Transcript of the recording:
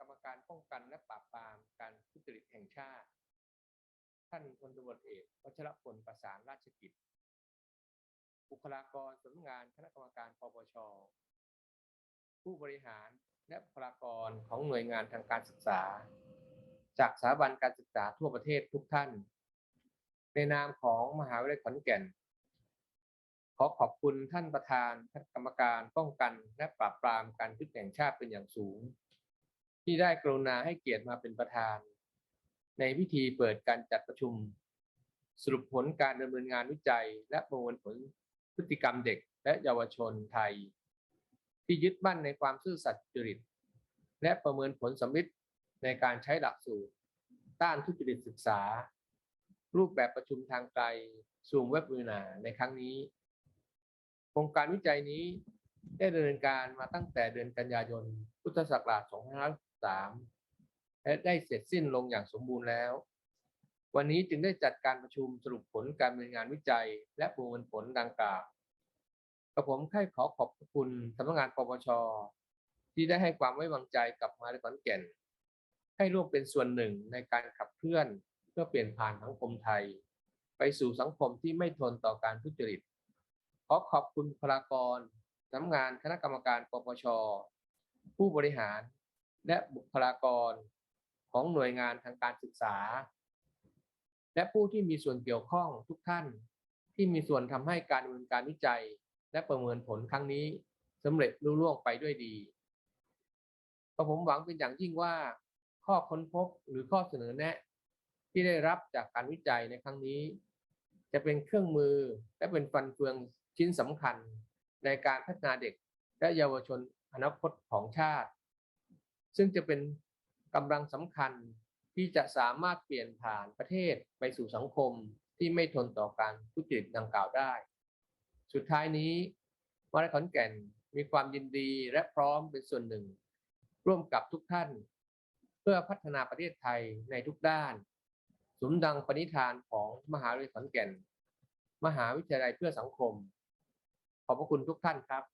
กรรมการป้องกันและปราบปรามการทุจริตแห่งชาติ ท่านพลตำรวจเอกวัชรพลประสานราชกิจ บุคลากรสำนักงานคณะกรรมการปปช ผู้บริหารและบุคลากรของหน่วยงานทางการศึกษา จากสถาบันการศึกษาทั่วประเทศทุกท่าน ในนามของมหาวิทยาลัยขอนแก่นขอขอบคุณท่านประธานคณะกรรมการป้องกัน และปราบปรามการทุจริตแห่งชาติเป็นอย่างสูง ที่ได้กรุณาให้เกียรติมาเป็นประธาน ในพิธีเปิดการจัดประชุม สรุปผลการดำเนินงานวิจัย และประมวลผลพฤติกรรมเด็กและเยาวชนไทย ที่ยึดมั่นในความซื่อสัตย์จริต และประเมินผลสำลิดในการใช้หลักสูตร ต้านทุจริตศึกษา รูปแบบประชุมทางไกลซูมเว็บวินาในครั้งนี้โครงการวิจัยนี้ได้ดำเนินการมาตั้งแต่เดือนกันยายน พุทธศักราช 2503และได้เสร็จสิ้นลงอย่างสมบูรณ์แล้ว วันนี้จึงได้จัดการประชุมสรุปผลการดำเนินงานวิจัย และประมวลผลดังกล่าวกระผมให้ขอขอบคุณสำนักงานปปชที่ได้ให้ความไว้วางใจกับมาวิทยาลัยขอนแก่น ให้ร่วมเป็นส่วนหนึ่งในการขับเคลื่อนเพื่อเปลี่ยนผ่านสังคมไทย ไปสู่สังคมที่ไม่ทนต่อการทุจริต ขอขอบคุณบุคลากรสำนักงานคณะกรรมการปปชผู้บริหาร และบุคลากรของหน่วยงานทางการศึกษา และผู้ที่มีส่วนเกี่ยวข้องทุกท่านที่มีส่วนทำให้การดำเนินการวิจัย และประเมินผลครั้งนี้สำเร็จลุล่วงไปด้วยดีก็ผมหวังเป็นอย่างยิ่งว่า ข้อค้นพบหรือข้อเสนอแนะ ที่ได้รับจากการวิจัยในครั้งนี้ จะเป็นเครื่องมือและเป็นฟันเฟืองชิ้นสำคัญในการพัฒนาเด็กและเยาวชนอนาคตของชาติ ซึ่งจะเป็นกำลังสำคัญที่จะสามารถเปลี่ยนผ่านประเทศไปสู่สังคมที่ไม่ทนต่อการทุจริตดังกล่าวได้ สุดท้ายนี้มหาวิทยาลัยขอนแก่นมีความยินดีและพร้อมเป็นส่วนหนึ่ง ร่วมกับทุกท่าน เพื่อพัฒนาประเทศไทยในทุกด้าน สมดังปณิธานของมหาวิทยาลัยขอนแก่น มหาวิทยาลัยเพื่อสังคม ขอบพระคุณทุกท่านครับ